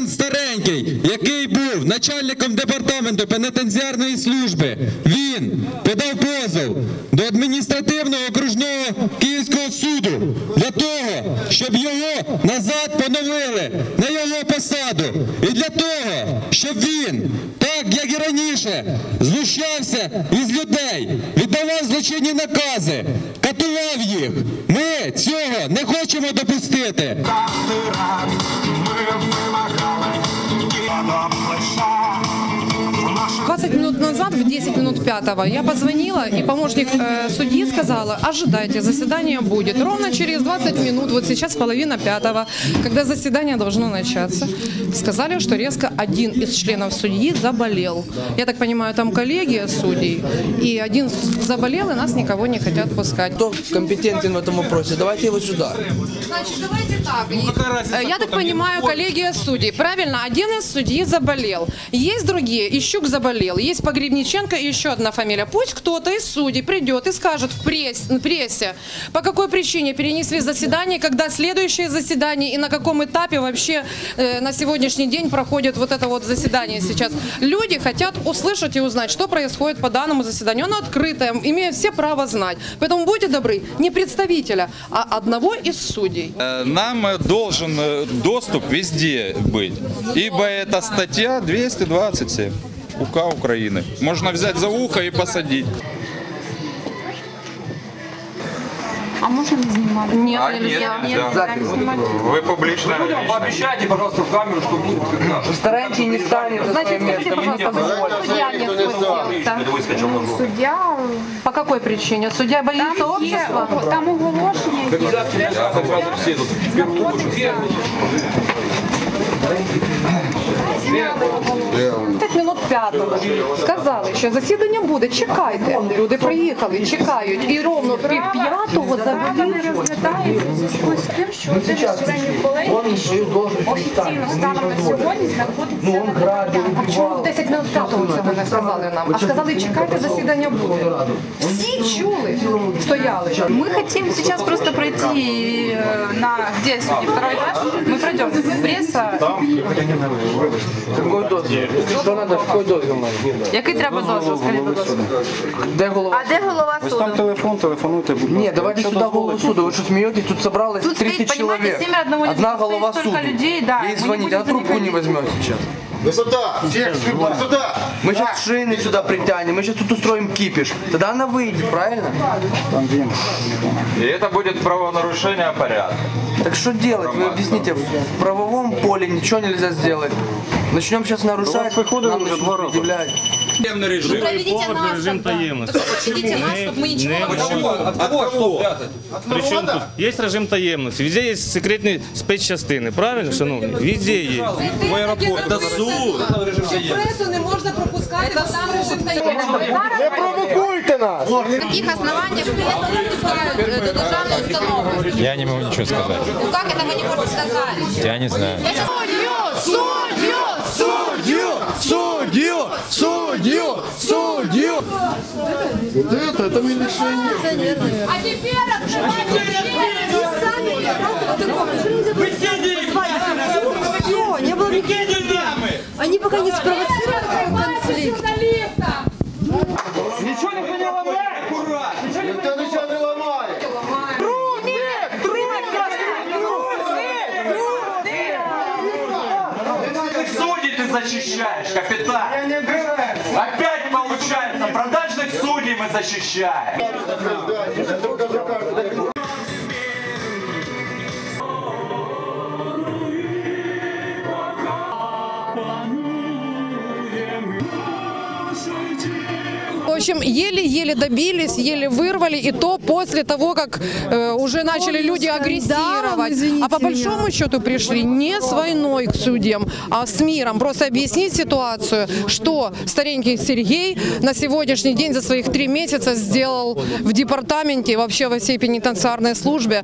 пан старенький, який був начальником департаменту пенітенціарної служби, він подав позов до адміністративного окружного Київського суду для того, щоб його назад поновили на його посаду. І для того, щоб він, так як і раніше, знущався із людей, віддавав злочинні накази, катував їх. Ми цього не хочемо допустити. Каждый раз мы 20 минут назад, в 10 минут пятого, я позвонила, и помощник э, судьи сказала, ожидайте, заседание будет. Ровно через 20 минут, вот сейчас половина пятого, когда заседание должно начаться, сказали, что резко один из членов судьи заболел. Я так понимаю, там коллегия судей, и один заболел, и нас никого не хотят пускать. Кто компетентен в этом вопросе? Давайте его сюда. Значит, давайте так. Э, Я так понимаю, коллегия судей. Правильно, один из судей заболел. Есть другие, Ищук заболел. Есть Погребниченко и еще одна фамилия. Пусть кто-то из судей придет и скажет в пресс- прессе, по какой причине перенесли заседание, когда следующее заседание и на каком этапе вообще э, на сегодняшний день проходит вот это вот заседание сейчас. Люди хотят услышать и узнать, что происходит по данному заседанию. Оно открытое, имеют все право знать. Поэтому будьте добры, не представителя, а одного из судей. Э, Нам э, должен э, доступ везде быть, ибо это статья 227 УК Украины. Можно взять за ухо и посадить. А можно не снимать? Нет, а, нельзя. Нет, нет, нельзя. Вы публично. Ну, Людям пообещайте, пожалуйста, в камеру, что будет когда. Не станет. Значит, скажите, пожалуйста, почему судья не впустил? Судья... По какой причине? Судья боится там общества? Есть, там уголошение есть. Да, все тут. Работы, 25-го сказали, що засідання буде, чекайте. Люди приїхали, чекають. І ровно пів п'ятого взагалі не розглядають з тим, що офіційно станом на сьогодні знаходиться. Чому в 10 минут п'ятого це буде? не сказали нам? А сказали, чекайте, засідання буде. Всі чули, стояли. Мы хотим сейчас просто пройти э, на где судьи второй этаж. Мы пройдем пресса. Какой дозвіл? Що надо? Какой дозвіл надо? Який треба дозвіл, скажіть, будь ласка. Де голова? А де голова суду? телефон, телефонуйте, будь Ні, давайте сюда голову суду. Вы что смеетесь? Тут собралось Тут 30 стоит, понимаете, человек. семеро одного не Одна стоит голова столько суду. людей, да, мы Ей не звонить, будем а трубку не заходить. возьмет сейчас. Высота! Всех сюда! Мы сейчас шины сюда притянем, мы сейчас тут устроим кипиш. Тогда она выйдет, правильно? И это будет правонарушение порядка. Так что делать? Вы объясните, в правовом поле ничего нельзя сделать. Начнем сейчас нарушать, нам начнут предъявлять. Проведите нас, режим таємності. Проведите нас, чтобы мы ничего не От кого что прятать? Причому тут є режим таємності, везде є секретні спецчастини, правильно, шановні? Везде є. В аэропорт. Это суд. Пресу не можна пропускати, бо там режим Не провокуйте нас! На каких основаниях пресса не пускают э, до державной установы? Я не могу ничего сказать. Ну как это вы не можете сказать? Я не знаю. Я сейчас Судью! Судью! Судью! Судью! Вот это, это милишение. А теперь открывайте дверь! Вы сами! Все, не было никаких Они пока не спровоцировали конфликт. Ничего никто не ломает! Аккуратно! Никто ничего не ломает! Судей ты защищаешь, капитан! Опять получается, продажных судей мы защищаем! Общем, еле-еле добились, еле вырвали, и то после того, как э, уже начали люди агрессировать. А по большому счету пришли не с войной к судьям, а с миром. Просто объяснить ситуацию, что старенький Сергей на сегодняшний день за своих три месяца сделал в департаменте вообще во всей пенитенциарной службе